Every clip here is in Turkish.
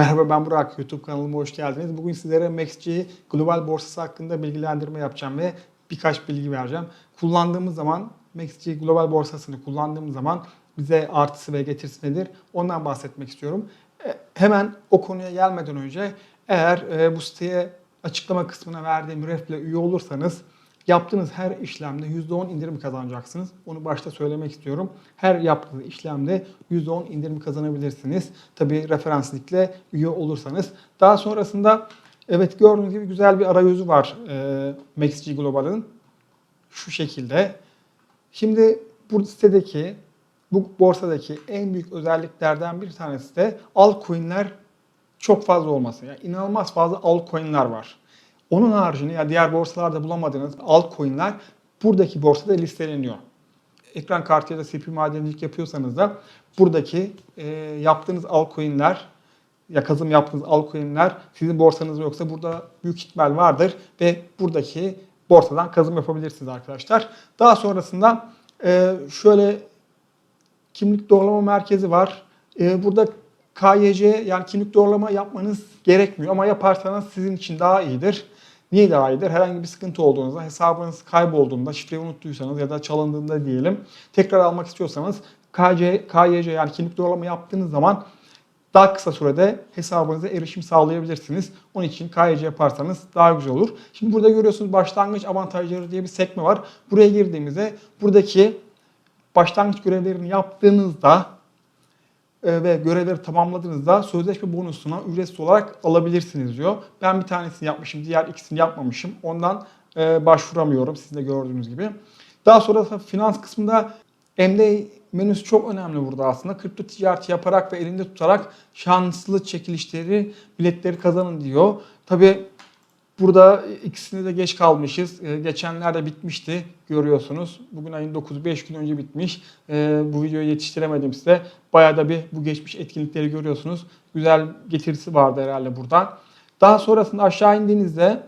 Merhaba ben Burak, YouTube kanalıma hoş geldiniz. Bugün sizlere MaxG global borsası hakkında bilgilendirme yapacağım ve birkaç bilgi vereceğim. Kullandığımız zaman MaxG global borsasını kullandığımız zaman bize artısı ve getirisi nedir? Ondan bahsetmek istiyorum. E, Hemen o konuya gelmeden önce eğer e, bu siteye açıklama kısmına verdiğim refle üye olursanız Yaptığınız her işlemde %10 indirim kazanacaksınız. Onu başta söylemek istiyorum. Her yaptığınız işlemde %10 indirim kazanabilirsiniz. Tabi referanslikle üye olursanız. Daha sonrasında evet gördüğünüz gibi güzel bir arayüzü var e, MaxG Global'ın. Şu şekilde. Şimdi bu sitedeki bu borsadaki en büyük özelliklerden bir tanesi de altcoin'ler çok fazla olması. Yani inanılmaz fazla altcoin'ler var. Onun haricinde ya diğer borsalarda bulamadığınız altcoin'ler buradaki borsada listeleniyor. Ekran kartı ya da CPU madencilik yapıyorsanız da buradaki e, yaptığınız altcoin'ler ya kazım yaptığınız altcoin'ler sizin borsanızda yoksa burada büyük ihtimal vardır ve buradaki borsadan kazım yapabilirsiniz arkadaşlar. Daha sonrasında e, şöyle kimlik doğrulama merkezi var. E, burada KYC yani kimlik doğrulama yapmanız gerekmiyor ama yaparsanız sizin için daha iyidir. Niye daha iyidir? Herhangi bir sıkıntı olduğunuzda, hesabınız kaybolduğunda, şifreyi unuttuysanız ya da çalındığında diyelim, tekrar almak istiyorsanız KC, KYC yani kimlik doğrulama yaptığınız zaman daha kısa sürede hesabınıza erişim sağlayabilirsiniz. Onun için KYC yaparsanız daha güzel olur. Şimdi burada görüyorsunuz başlangıç avantajları diye bir sekme var. Buraya girdiğimizde buradaki başlangıç görevlerini yaptığınızda ve görevleri tamamladığınızda sözleşme bonusuna ücretsiz olarak alabilirsiniz diyor. Ben bir tanesini yapmışım, diğer ikisini yapmamışım. Ondan e, başvuramıyorum sizin de gördüğünüz gibi. Daha sonra finans kısmında MD menüsü çok önemli burada aslında. Kripto ticareti yaparak ve elinde tutarak şanslı çekilişleri, biletleri kazanın diyor. Tabi Burada ikisini de geç kalmışız. Ee, Geçenlerde bitmişti görüyorsunuz. Bugün ayın 9'u 5 gün önce bitmiş. Ee, Bu videoyu yetiştiremedim size. Bayağı da bir bu geçmiş etkinlikleri görüyorsunuz. Güzel getirisi vardı herhalde buradan. Daha sonrasında aşağı indiğinizde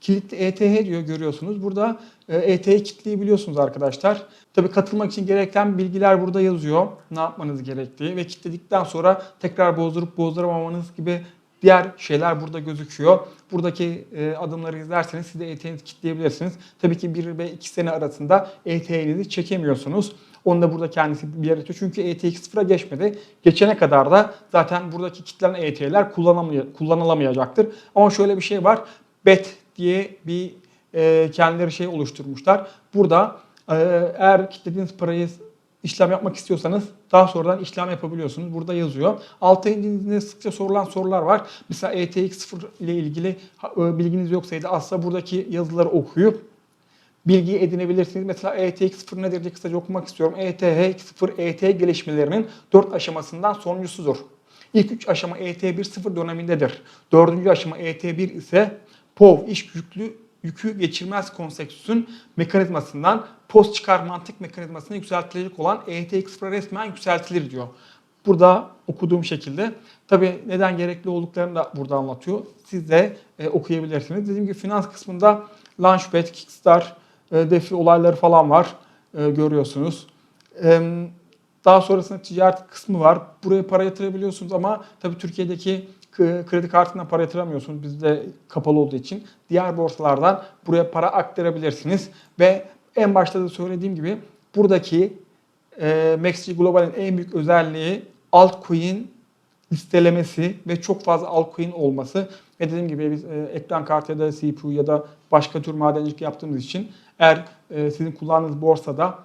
kilitli ETH diyor görüyorsunuz. Burada e, ETH kilitleyebiliyorsunuz arkadaşlar. Tabii katılmak için gereken bilgiler burada yazıyor. Ne yapmanız gerektiği ve kilitledikten sonra tekrar bozdurup bozduramamanız gibi diğer şeyler burada gözüküyor. Buradaki e, adımları izlerseniz siz de ETH'nizi kilitleyebilirsiniz. Tabii ki 1 ve 2 sene arasında ETH'nizi çekemiyorsunuz. Onu da burada kendisi bir yaratıyor. Çünkü ETX sıfıra geçmedi. Geçene kadar da zaten buradaki kilitlenen ETH'ler kullanılamayacaktır. Ama şöyle bir şey var. BET diye bir e, kendileri şey oluşturmuşlar. Burada e, eğer kilitlediğiniz parayı işlem yapmak istiyorsanız daha sonradan işlem yapabiliyorsunuz. Burada yazıyor. Alta indiğinizde sıkça sorulan sorular var. Mesela ETX 0 ile ilgili e, bilginiz yoksaydı aslında buradaki yazıları okuyup bilgi edinebilirsiniz. Mesela ETX 0 nedir diye kısaca okumak istiyorum. ETH 0 ET gelişmelerinin 4 aşamasından sonuncusudur. İlk 3 aşama ET1 0 dönemindedir. Dördüncü aşama ET1 ise POV iş yüklü yükü geçirmez konsensüsün mekanizmasından post çıkar mantık mekanizmasına yükseltilecek olan ETX sıfıra resmen yükseltilir diyor. Burada okuduğum şekilde. Tabi neden gerekli olduklarını da burada anlatıyor. Siz de e, okuyabilirsiniz. Dediğim gibi finans kısmında Launchpad, Kickstar, e, defi olayları falan var. E, görüyorsunuz. E, daha sonrasında ticaret kısmı var. Buraya para yatırabiliyorsunuz ama tabii Türkiye'deki kredi kartından para yatıramıyorsunuz. Bizde kapalı olduğu için. Diğer borsalardan buraya para aktarabilirsiniz. Ve en başta da söylediğim gibi buradaki e, MaxG Global'in en büyük özelliği altcoin listelemesi ve çok fazla altcoin olması. Ve dediğim gibi biz e, ekran kartı ya da CPU ya da başka tür madencilik yaptığımız için eğer e, sizin kullandığınız borsada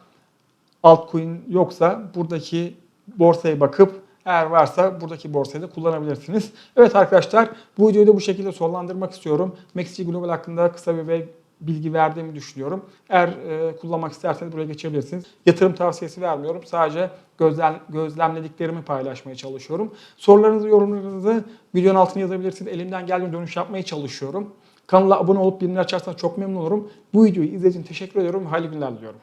altcoin yoksa buradaki borsaya bakıp eğer varsa buradaki borsayı da kullanabilirsiniz. Evet arkadaşlar bu videoyu da bu şekilde sonlandırmak istiyorum. MaxG Global hakkında kısa bir bilgi verdiğimi düşünüyorum. Eğer e, kullanmak isterseniz buraya geçebilirsiniz. Yatırım tavsiyesi vermiyorum. Sadece gözlem, gözlemlediklerimi paylaşmaya çalışıyorum. Sorularınızı, yorumlarınızı videonun altına yazabilirsiniz. Elimden geldiğince dönüş yapmaya çalışıyorum. Kanala abone olup bildirimleri açarsanız çok memnun olurum. Bu videoyu izlediğiniz için teşekkür ediyorum. Hayırlı günler diliyorum.